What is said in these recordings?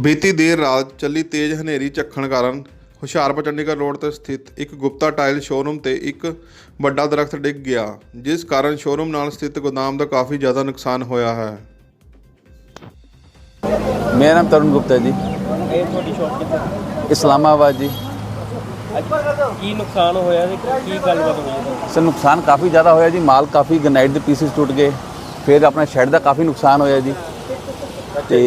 ਬੀਤੀ ਦੇਰ ਰਾਤ ਚੱਲੀ ਤੇਜ਼ ਹਨੇਰੀ ਝੱਖਣ ਕਾਰਨ ਹੁਸ਼ਿਆਰਪੁਰ ਚੰਡੀਗੜ੍ਹ ਰੋਡ ਤੇ ਸਥਿਤ ਇੱਕ ਗੁਪਤਾ ਟਾਇਲ ਸ਼ੋਰੂਮ ਤੇ ਇੱਕ ਵੱਡਾ ਦਰਖਤ ਡਿੱਗ ਗਿਆ ਜਿਸ ਕਾਰਨ ਸ਼ੋਰੂਮ ਨਾਲ ਸਥਿਤ ਗੋਦਾਮ ਦਾ ਕਾਫੀ ਜ਼ਿਆਦਾ ਨੁਕਸਾਨ ਹੋਇਆ ਹੈ। ਮੇਰਾ ਨਾਮ ਤਰੁਣ ਗੁਪਤਾ ਜੀ। ਇਹ ਤੁਹਾਡੀ ਸ਼ੌਪ ਕਿੱਥੇ? ਇਸਲਾਮਾਬਾਦ ਜੀ। ਕੀ ਨੁਕਸਾਨ ਹੋਇਆ ਤੇ ਕੀ ਗੱਲਬਾਤ ਹੋਈ? ਹੈ ਸਰ ਨੁਕਸਾਨ ਕਾਫੀ ਜ਼ਿਆਦਾ ਹੋਇਆ ਜੀ। ਮਾਲ ਕਾਫੀ ਗਨਾਈਟ ਦੇ ਪੀਸਿਸ ਟੁੱਟ ਗਏ। ਫਿਰ ਆਪਣਾ ਸ਼ੈੱਡ ਦਾ ਕਾਫੀ ਨੁਕਸਾਨ ਹੋਇਆ ਜੀ। ਤੇ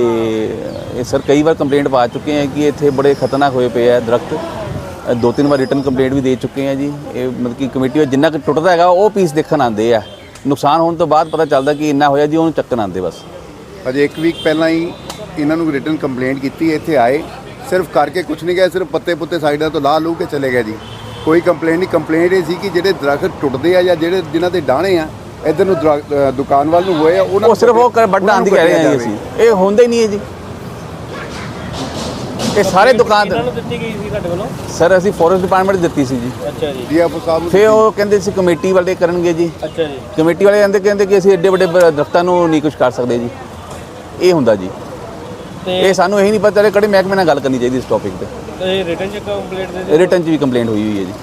ਇਹ ਸਰ ਕਈ ਵਾਰ ਕੰਪਲੇਂਟ ਪਾ ਚੁੱਕੇ ਹਾਂ ਕਿ ਇੱਥੇ ਬੜੇ ਖਤਰਨਾਕ ਹੋਏ ਪਏ ਆ ਦਰਖਤ। ਦੋ ਤਿੰਨ ਵਾਰ ਰਿਟਰਨ ਕੰਪਲੇਂਟ ਵੀ ਦੇ ਚੁੱਕੇ ਹਾਂ ਜੀ। ਇਹ ਮਤਲਬ ਕਿ ਕਮੇਟੀ ਵਿੱਚ ਜਿੰਨਾ ਕੁ ਟੁੱਟਦਾ ਹੈਗਾ, ਉਹ ਪੀਸ ਦੇਖਣ ਆਉਂਦੇ ਆ। ਨੁਕਸਾਨ ਹੋਣ ਤੋਂ ਬਾਅਦ ਪਤਾ ਚੱਲਦਾ ਕਿ ਇੰਨਾ ਹੋਇਆ ਜੀ, ਉਹਨੂੰ ਚੱਕਣ ਆਉਂਦੇ ਬਸ। ਅਜੇ ਇੱਕ ਵੀਕ ਪਹਿਲਾਂ ਹੀ ਇਹਨਾਂ ਨੂੰ ਰਿਟਰਨ ਕੰਪਲੇਂਟ ਕੀਤੀ, ਇੱਥੇ ਆਏ। ਸਿਰਫ ਕਰਕੇ ਕੁਝ ਨਹੀਂ ਗਏ ਸਿਰਫ ਪੱਤੇ ਪੁੱਤੇ ਸਾਈਡਾਂ ਤੋਂ ਲਾ ਲੂ ਕੇ ਚਲੇ ਗਏ ਜੀ। ਕੋਈ ਕੰਪਲੇਂਟ ਨਹੀਂ ਕੰਪਲੇਂਟ ਇਹ ਸੀ ਕਿ ਜਿਹੜੇ ਦਰਖਤ ਟੁੱਟਦੇ ਆ ਜਾਂ ਜਿਹੜੇ, ਜਿਨ੍ਹਾਂ ਦੇ ਡਾਣੇ ਆ ਇਧਰ ਨੂੰ ਦੁਕਾਨ ਵੱਲ ਨੂੰ ਹੋਏ ਆ ਉਹਨਾਂ ਉਹ ਸਿਰਫ ਉਹ ਵੱਡਾ ਆਂਦੀ ਕਹਿ ਰਹੇ ਕੱਟਿਆ ਅਸੀਂ। ਇਹ ਹੁੰਦਾ ਹੀ ਨਹੀਂ ਹੈ ਜੀ। ਇਹ ਸਾਰੇ ਦੁਕਾਨ ਇਹਨਾਂ ਨੂੰ ਦਿੱਤੀ ਗਈ ਸੀ ਤੁਹਾਡੇ ਵੱਲੋਂ? ਸਰ ਅਸੀਂ ਫੋਰੈਸਟ ਡਿਪਾਰਟਮੈਂਟ ਦਿੱਤੀ ਸੀ ਜੀ। ਅੱਛਾ ਜੀ। ਡੀਐਫਓ ਸਾਹਿਬ ਨੂੰ ਫਿਰ ਉਹ ਕਹਿੰਦੇ ਸੀ ਕਮੇਟੀ ਵਾਲੇ ਕਰਨਗੇ ਜੀ। ਅੱਛਾ ਜੀ। ਕਮੇਟੀ ਵਾਲੇ ਕਹਿੰਦੇ ਕਹਿੰਦੇ ਕਿ ਅਸੀਂ ਏਡੇ ਵੱਡੇ ਦਰਖਤਾਂ ਨੂੰ ਨਹੀਂ ਕੁਝ ਕਰ ਸਕਦੇ ਜੀ। ਇਹ ਹੁੰਦਾ ਜੀ। ਤੇ ਇਹ ਸਾਨੂੰ ਇਹ ਨਹੀਂ ਪਤਾ ਚੱਲੇ ਕਿਹੜੇ ਮਹਿਕਮੇ ਨਾਲ ਗੱਲ ਕਰਨੀ ਚਾਹੀਦੀ ਇਸ ਟੌਪਿਕ ਤੇ। ਇਹ ਰਿਟਰਨ ਚ ਕੰਪਲੀਟ ਦੇ। ਰਿਟਰਨ 'ਚ ਵੀ ਕੰਪਲੇਂਟ ਹੋਈ ਹੋਈ ਹੈ ਜੀ।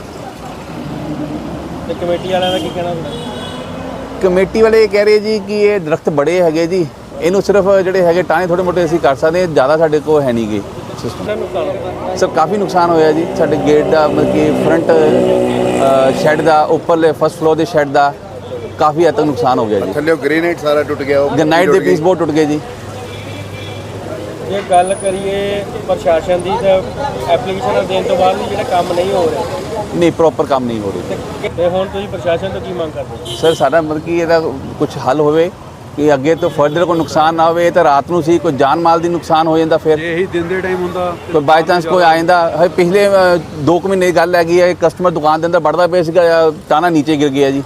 ਤੇ ਕਮੇਟੀ ਵਾਲਿਆਂ ਦਾ ਕੀ ਕਹਿਣਾ ਤੁਹਾਡਾ? ਕਮੇਟੀ ਵਾਲੇ ਕਹਿ ਰਹੇ ਜੀ ਕਿ ਇਹ ਦਰਖਤ ਬੜੇ ਹੈਗੇ ਜੀ। ਇਹਨੂੰ ਸਿਰਫ ਜਿਹੜੇ ਹੈਗੇ ਟਾਣੇ ਥੋੜੇ ਮੋਟੇ ਅਸੀਂ ਕਰ ਸਕਦੇ ਹਾਂ ਜ਼ਿਆਦਾ ਸਾਡੇ ਕੋਲ ਹੈ ਨਹੀਂਗੇ ਸਰ ਕਾਫੀ ਨੁਕਸਾਨ ਹੋਇਆ ਜੀ। ਸਾਡੇ ਗੇਟ ਦਾ ਮਤਲਬ ਕਿ ਫਰੰਟ ਸ਼ੈੱਡ ਦਾ ਉੱਪਰਲੇ ਫਸਟ ਫਲੋਰ ਦੇ ਸ਼ੈੱਡ ਦਾ ਕਾਫੀ ਹੱਦ ਤੱਕ ਨੁਕਸਾਨ ਹੋ ਗਿਆ ਜੀ। ਥੱਲੇ ਗ੍ਰੇਨਾਈਟ ਸਾਰਾ ਟੁੱਟ ਗਿਆ ਉਹ ਗਨਾਈਟ ਦੇ। ਪੀਸ ਬਹੁਤ ਟੁੱਟ ਗਏ ਜੀ। ਜੇ ਗੱਲ ਕਰੀਏ ਪ੍ਰਸ਼ਾਸਨ ਦੀ ਤਾਂ ਐਪਲੀਕੇਸ਼ਨ ਦੇਣ ਤੋਂ ਬਾਅਦ ਵੀ ਜਿਹੜਾ ਕੰਮ ਨਹੀਂ ਹੋ ਰਿਹਾ। ਨਹੀਂ ਪ੍ਰੋਪਰ ਕੰਮ ਨਹੀਂ ਹੋ ਰਿਹਾ। ਤੇ ਹੁਣ ਤੁਸੀਂ ਪ੍ਰਸ਼ਾਸਨ ਤੋਂ ਕੀ ਮੰਗ ਕਰਦੇ ਹੋ? ਸਰ ਸਾਡਾ ਮਤਲਬ ਕਿ ਇਹਦਾ ਕੁਝ ਹੱਲ ਹੋਵੇ ਕਿ ਅੱਗੇ ਤੋਂ ਫਰਦਰ ਕੋਈ ਨੁਕਸਾਨ ਨਾ ਹੋਵੇ ਇਹ ਤਾਂ ਰਾਤ ਨੂੰ ਸੀ ਕੋਈ ਜਾਨ ਮਾਲ ਦੀ ਨੁਕਸਾਨ ਹੋ ਜਾਂਦਾ ਫਿਰ। ਇਹੀ ਦਿਨ ਦੇ ਟਾਈਮ ਹੁੰਦਾ ਕੋਈ ਬਾਈ ਚਾਂਸ ਕੋਈ ਆ ਜਾਂਦਾ। ਹਜੇ ਪਿਛਲੇ 2 ਮਹੀਨੇ ਦੀ ਗੱਲ ਹੈਗੀ ਹੈ ਕਸਟਮਰ ਦੁਕਾਨ ਦੇ ਅੰਦਰ ਵੜਦਾ ਪਿਆ ਸੀਗਾ ਟਾਣਾ ਨੀਚੇ ਗਿਰ ਗਿਆ ਜੀ।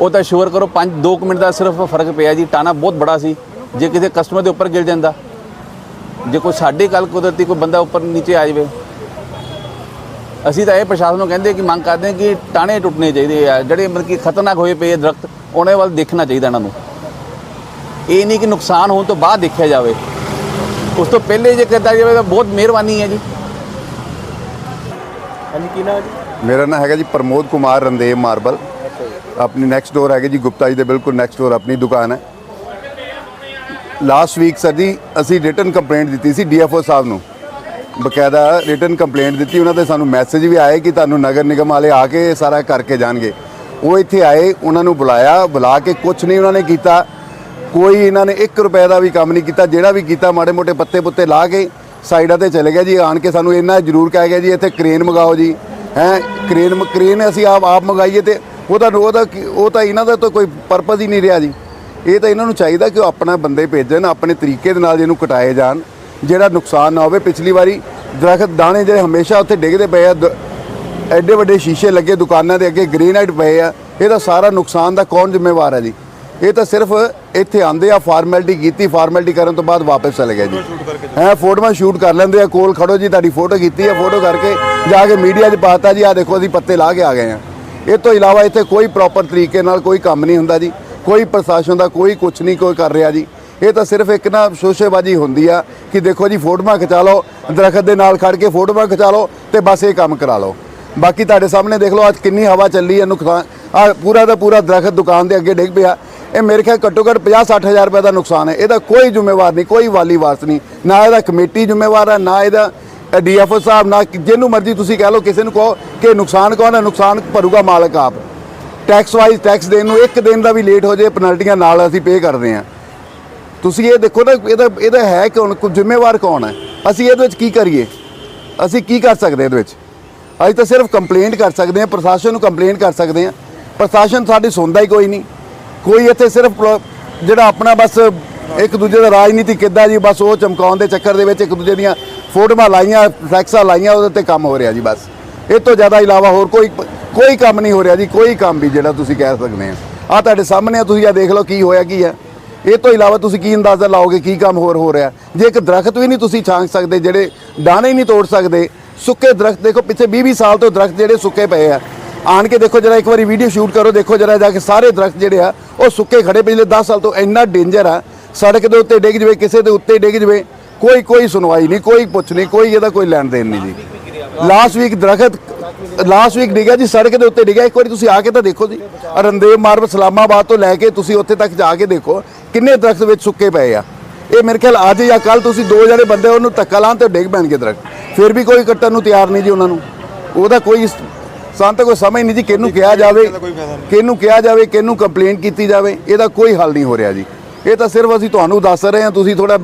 ਉਹ ਤਾਂ ਸ਼ੋਰ ਕਰੋ 5 2 ਮਿੰਟ ਦਾ ਸਿਰਫ ਫ਼ਰਕ ਪਿਆ ਜੀ ਟਾਣਾ ਬਹੁਤ ਬੜਾ ਸੀ। ਜੇ ਕਿਸੇ ਕਸਟਮਰ ਦੇ ਉੱਪਰ ਗਿਰ ਜਾਂਦਾ। ਜੇ ਕੋਈ ਸਾਡੇ ਕੱਲ ਕੁਦਰਤੀ ਕੋਈ ਬੰਦਾ ਉੱਪਰ ਨੀਚੇ ਆ ਜਾਵੇ ਅਸੀਂ ਤਾਂ ਇਹ ਪ੍ਰਸ਼ਾਸਨ ਨੂੰ ਕਹਿੰਦੇ ਕਿ ਮੰਗ ਕਰਦੇ ਹਾਂ ਕਿ ਟਾਣੇ ਟੁੱਟਣੇ ਚਾਹੀਦੇ ਆ ਜਿਹੜੇ ਮਤਲਬ ਕਿ ਖਤਰਨਾਕ ਹੋਏ ਪਏ ਦਰਖਤ ਉਹਨਾਂ ਵੱਲ ਦੇਖਣਾ ਚਾਹੀਦਾ ਇਹਨਾਂ ਨੂੰ। ਇਹ ਨਹੀਂ ਕਿ ਨੁਕਸਾਨ ਹੋਣ ਤੋਂ ਬਾਅਦ ਦੇਖਿਆ ਜਾਵੇ। ਉਸ ਤੋਂ ਪਹਿਲੇ ਜੇ ਕੀਤਾ ਜਾਵੇ ਤਾਂ ਬਹੁਤ ਮਿਹਰਬਾਨੀ ਹੈ ਜੀ। ਹਾਂਜੀ ਕੀ ਨਾਮ ਜੀ? ਮੇਰਾ ਨਾਮ ਹੈਗਾ ਜੀ ਪ੍ਰਮੋਦ ਕੁਮਾਰ ਰੰਦੇਵ ਮਾਰਬਲ। ਆਪਣੀ ਨੈਕਸਟ ਡੋਰ ਹੈਗੇ ਜੀ ਗੁਪਤਾ ਜੀ ਦੇ ਬਿਲਕੁਲ ਨੈਕਸਟ ਡੋਰ ਆਪਣੀ ਦੁਕਾਨ ਹੈ। ਲਾਸਟ ਵੀਕ ਸਰ ਜੀ, ਅਸੀਂ ਰਿਟਨ ਕੰਪਲੇਂਟ ਦਿੱਤੀ ਸੀ ਡੀਐਫਓ ਸਾਹਿਬ ਨੂੰ। ਬਕਾਇਦਾ ਰਿਟਨ ਕੰਪਲੇਂਟ ਦਿੱਤੀ, ਉਹਨਾਂ ਦੇ ਸਾਨੂੰ ਮੈਸੇਜ ਵੀ ਆਏ ਕਿ ਤੁਹਾਨੂੰ ਨਗਰ ਨਿਗਮ ਵਾਲੇ ਆ ਕੇ ਸਾਰਾ ਕਰਕੇ ਜਾਣਗੇ। ਉਹ ਇੱਥੇ ਆਏ, ਉਹਨਾਂ ਨੂੰ ਬੁਲਾਇਆ, ਬੁਲਾ ਕੇ ਕੁਝ ਨਹੀਂ ਉਹਨਾਂ ਨੇ ਕੀਤਾ। ਕੋਈ ਇਹਨਾਂ ਨੇ 1 ਰੁਪਏ ਦਾ ਵੀ ਕੰਮ ਨਹੀਂ ਕੀਤਾ, ਜਿਹੜਾ ਵੀ ਕੀਤਾ ਮਾੜੇ ਮੋਟੇ ਪੱਤੇ ਪੁੱਤੇ ਲਾ ਕੇ ਸਾਈਡਾਂ ਤੇ ਚਲੇ ਗਿਆ ਜੀ, ਆਣ ਕੇ ਸਾਨੂੰ ਇੰਨਾ ਜ਼ਰੂਰ ਕਹਿ ਗਿਆ ਜੀ, ਇੱਥੇ ਕ੍ਰੇਨ ਮੰਗਾਓ ਜੀ। ਹੈ ਕ੍ਰੇਨ ਕ੍ਰੇਨ ਅਸੀਂ ਆਪ ਆਪ ਮੰਗਾਈਏ ਤੇ ਉਹਦਾ ਉਹਦਾ ਉਹ ਤਾਂ ਇਹਨਾਂ ਦਾ ਤਾਂ ਕੋਈ ਪਰਪਸ ਹੀ ਨਹੀਂ ਰਿਹਾ ਜੀ। ਇਹ ਤਾਂ ਇਹਨਾਂ ਨੂੰ ਚਾਹੀਦਾ ਕਿ ਉਹ ਆਪਣਾ ਬੰਦੇ ਭੇਜਣ, ਆਪਣੇ ਤਰੀਕੇ ਦੇ ਨਾਲ ਇਹਨੂੰ ਕਟਾਏ ਜਾਣ, ਜਿਹੜਾ ਨੁਕਸਾਨ ਨਾ ਹੋਵੇ। ਪਿਛਲੀ ਵਾਰੀ ਦਰਖਤ, ਦਾਣੇ ਜਿਹੜੇ ਹਮੇਸ਼ਾ ਉੱਥੇ ਡਿੱਗਦੇ ਪਏ ਆ, ਦ- ਐਡੇ ਵੱਡੇ ਸ਼ੀਸ਼ੇ ਲੱਗੇ, ਦੁਕਾਨਾਂ ਦੇ ਅੱਗੇ ਗ੍ਰੇਨਾਈਟ ਪਏ ਆ ਇਹਦਾ ਸਾਰਾ ਨੁਕਸਾਨ ਦਾ ਕੌਣ ਜ਼ਿੰਮੇਵਾਰ ਹੈ ਜੀ? ਇਹ ਤਾਂ ਸਿਰਫ ਇੱਥੇ ਆਂਦੇ ਆ, ਫਾਰਮੈਲਿਟੀ ਕੀਤੀ, ਫਾਰਮੈਲਿਟੀ ਕਰਨ ਤੋਂ ਬਾਅਦ ਵਾਪਸ ਚਲੇ ਗਏ ਜੀ। ਹੈ, ਫੋਟੋਆਂ ਸ਼ੂਟ ਕਰ ਲੈਂਦੇ ਆ, ਕੋਲ ਖੜੋ ਜੀ, ਤੁਹਾਡੀ ਫੋਟੋ ਕੀਤੀ ਆ, ਫੋਟੋ ਕਰਕੇ ਜਾ ਕੇ ਮੀਡੀਆ 'ਚ ਪਾਤਾ ਜੀ ਆ ਦੇਖੋ, ਅਸੀਂ ਪੱਤੇ ਲਾ ਕੇ ਆ ਗਏ ਆ। ਇਹ ਤੋਂ ਇਲਾਵਾ ਇੱਥੇ ਕੋਈ ਪ੍ਰੋਪਰ ਤਰੀਕੇ ਨਾਲ ਕੋਈ ਕੰਮ ਨਹੀਂ ਹੁੰਦਾ ਜੀ। ਕੋਈ ਪ੍ਰਸ਼ਾਸਨ ਦਾ ਕੋਈ ਕੁਝ ਨਹੀਂ ਕੋਈ ਕਰ ਰਿਹਾ ਜੀ। ਇਹ ਤਾਂ ਸਿਰਫ ਇੱਕ ਨਾ ਸ਼ੋਸ਼ੇਬਾਜ਼ੀ ਹੁੰਦੀ ਆ ਕਿ ਦੇਖੋ ਜੀ, ਫੋਟੋਆਂ ਖਿਚਾ ਲਓ, ਦਰਖਤ ਦੇ ਨਾਲ ਖੜ ਕੇ ਫੋਟੋਆਂ ਖਿਚਾ ਲਓ ਤੇ ਬਸ ਇਹ ਕੰਮ ਕਰਾ ਲਓ। ਬਾਕੀ ਤੁਹਾਡੇ ਸਾਹਮਣੇ ਦੇਖ ਲਓ, ਅੱਜ ਕਿੰਨੀ ਹਵਾ ਚੱਲੀ ਹੈ ਨੁਕਸਾਨ ਆ, ਪੂਰਾ ਦਾ ਪੂਰਾ ਦਰਖਤ ਦੁਕਾਨ ਦੇ ਅੱਗੇ ਡਿੱਗ ਪਿਆ। ਇਹ ਮੇਰੇ ਖਿਆਲ ਘੱਟੋ ਘੱਟ 50 ਹਜ਼ਾਰ ਰੁਪਏ ਦਾ ਨੁਕਸਾਨ ਹੈ। ਇਹਦਾ ਕੋਈ ਜ਼ਿੰਮੇਵਾਰ ਨਹੀਂ, ਕੋਈ ਵਾਲੀ ਵਾਰਸ ਨਹੀਂ। ਨਾ ਇਹਦਾ ਕਮੇਟੀ ਜ਼ਿੰਮੇਵਾਰ ਹੈ ਨਾ ਇਹਦਾ ਡੀਐਫਓ ਸਾਹਿਬ, ਨਾ ਜਿਹਨੂੰ ਮਰਜ਼ੀ ਤੁਸੀਂ ਕਹਿ ਲਓ, ਕਿਸੇ ਨੂੰ ਕਹੋ ਕਿ ਨੁਕਸਾਨ ਕੌਣ ਹੈ, ਨੁਕਸਾਨ ਭਰੂਗਾ ਮਾਲਕ ਆਪ। ਟੈਕਸ ਵਾਈਜ਼ ਟੈਕਸ ਦੇਣ ਨੂੰ ਇੱਕ ਦਿਨ ਦਾ ਵੀ ਲੇਟ ਹੋ ਜਾਏ ਪੈਨਲਟੀਆਂ ਨਾਲ ਅਸੀਂ ਪੇ ਕਰਦੇ ਹਾਂ। ਤੁਸੀਂ ਇਹ ਦੇਖੋ ਨਾ ਇਹਦਾ ਇਹਦਾ ਹੈ ਕੌਣ ਜ਼ਿੰਮੇਵਾਰ ਕੌਣ ਹੈ? ਅਸੀਂ ਇਹਦੇ ਵਿੱਚ ਕੀ ਕਰੀਏ? ਅਸੀਂ ਕੀ ਕਰ ਸਕਦੇ ਇਹਦੇ ਵਿੱਚ? ਅਸੀਂ ਤਾਂ ਸਿਰਫ ਕੰਪਲੇਂਟ ਕਰ ਸਕਦੇ ਹਾਂ, ਪ੍ਰਸ਼ਾਸਨ ਨੂੰ ਕੰਪਲੇਂਟ ਕਰ ਸਕਦੇ ਹਾਂ। ਪ੍ਰਸ਼ਾਸਨ ਸਾਡੀ ਸੁਣਦਾ ਹੀ ਕੋਈ ਨਹੀਂ। ਕੋਈ ਇੱਥੇ ਸਿਰਫ ਜਿਹੜਾ ਆਪਣਾ ਬਸ ਇੱਕ ਦੂਜੇ ਦਾ ਰਾਜਨੀਤੀ ਕਿੱਦਾਂ ਜੀ, ਬਸ ਉਹ ਚਮਕਾਉਣ ਦੇ ਚੱਕਰ ਦੇ ਵਿੱਚ ਇੱਕ ਦੂਜੇ ਦੀਆਂ ਫੋਟੋਆਂ ਲਾਈਆਂ, ਫਲੈਕਸਾਂ ਲਾਈਆਂ, ਉਹਦੇ ਤੇ ਕੰਮ ਹੋ ਰਿਹਾ ਜੀ ਬਸ। ਇਹ ਤੋਂ ਜ਼ਿਆਦਾ ਇਲਾਵਾ ਹੋਰ ਕੋਈ ਕੋਈ ਕੰਮ ਨਹੀਂ ਹੋ ਰਿਹਾ ਜੀ, ਕੋਈ ਕੰਮ ਵੀ ਜਿਹੜਾ ਤੁਸੀਂ ਕਹਿ ਸਕਦੇ ਆ। ਆ ਤੁਹਾਡੇ ਸਾਹਮਣੇ ਆ, ਤੁਸੀਂ ਆ ਦੇਖ ਲਓ ਕੀ ਹੋਇਆ ਕੀ ਹੈ ਇਹ ਤੋਂ ਇਲਾਵਾ ਤੁਸੀਂ ਕੀ ਅੰਦਾਜ਼ਾ ਲਾਓਗੇ ਕੀ ਕੰਮ ਹੋਰ ਹੋ ਰਿਹਾ? ਜੇ ਇੱਕ ਦਰਖਤ ਵੀ ਨਹੀਂ ਤੁਸੀਂ ਛਾਂਗ ਸਕਦੇ, ਜਿਹੜੇ ਡਾਣੇ ਨਹੀਂ ਤੋੜ ਸਕਦੇ, ਸੁੱਕੇ ਦਰਖਤ ਦੇਖੋ, ਪਿੱਛੇ 20 20 ਸਾਲ ਤੋਂ ਦਰਖਤ ਜਿਹੜੇ ਸੁੱਕੇ ਪਏ ਆ। ਆਣ ਕੇ ਦੇਖੋ ਜਰਾ ਇੱਕ ਵਾਰੀ ਵੀਡੀਓ ਸ਼ੂਟ ਕਰੋ, ਦੇਖੋ ਜਰਾ ਜਾ ਕੇ ਸਾਰੇ ਦਰਖਤ ਜਿਹੜੇ ਆ, ਉਹ ਸੁੱਕੇ ਖੜੇ ਪਿਛਲੇ 10 ਸਾਲ ਤੋਂ ਇੰਨਾ ਡੇਂਜਰ ਆ। ਸੜਕ ਦੇ ਉੱਤੇ ਡਿੱਗ ਜਵੇ, ਕਿਸੇ ਦੇ ਉੱਤੇ ਡਿੱਗ ਜਵੇ ਕੋਈ ਕੋਈ ਸੁਣਵਾਈ ਨਹੀਂ, ਕੋਈ ਪੁੱਛ ਨਹੀਂ, ਕੋਈ ਇਹਦਾ ਕੋਈ ਲੈਣ ਦੇਣ ਨਹੀਂ ਜੀ। ਲਾਸਟ ਵੀਕ ਦਰਖਤ ਲਾਸਟ ਵੀਕ ਡਿੱਗਿਆ ਜੀ, ਸੜਕ ਦੇ ਉੱਤੇ ਡਿੱਗਿਆ। ਇੱਕ ਵਾਰੀ ਤੁਸੀਂ ਆ ਕੇ ਤਾਂ ਦੇਖੋ ਜੀ। ਰੰਦੇਵ ਮਾਰਗ, ਸਲਾਮਾਬਾਦ ਤੋਂ ਲੈ ਕੇ ਤੁਸੀਂ ਉੱਥੇ ਤੱਕ ਜਾ ਕੇ ਦੇਖੋ ਕਿੰਨੇ ਦਰਖਤ ਵਿੱਚ ਸੁੱਕੇ ਪਏ ਆ। ਇਹ ਮੇਰੇ ਖਿਆਲ ਅੱਜ ਜਾਂ ਕੱਲ ਤੁਸੀਂ ਦੋ ਜਣੇ ਬੰਦੇ ਉਹਨੂੰ ਧੱਕਾ ਲਾਉਣ ਤੇ ਡਿੱਗ ਪੈਣਗੇ ਦਰਖਤ। ਫਿਰ ਵੀ ਕੋਈ ਕੱਟਣ ਨੂੰ ਤਿਆਰ ਨਹੀਂ ਜੀ ਉਹਨਾਂ ਨੂੰ। ਉਹਦਾ ਕੋਈ ਸਾਨੂੰ ਤਾਂ ਕੋਈ ਸਮਝ ਨਹੀਂ ਜੀ ਕਿਹਨੂੰ ਕਿਹਾ ਜਾਵੇ, ਕਿਹਨੂੰ ਕਿਹਾ ਜਾਵੇ, ਕਿਹਨੂੰ ਕੰਪਲੇਂਟ ਕੀਤੀ ਜਾਵੇ। ਇਹਦਾ ਕੋਈ ਹੱਲ ਨਹੀਂ ਹੋ ਰਿਹਾ ਜੀ। ਇਹ ਤਾਂ ਸਿਰਫ ਅਸੀਂ ਤੁਹਾਨੂੰ ਦੱਸ ਰਹੇ ਹਾਂ, ਤੁਸੀਂ ਥੋੜਾ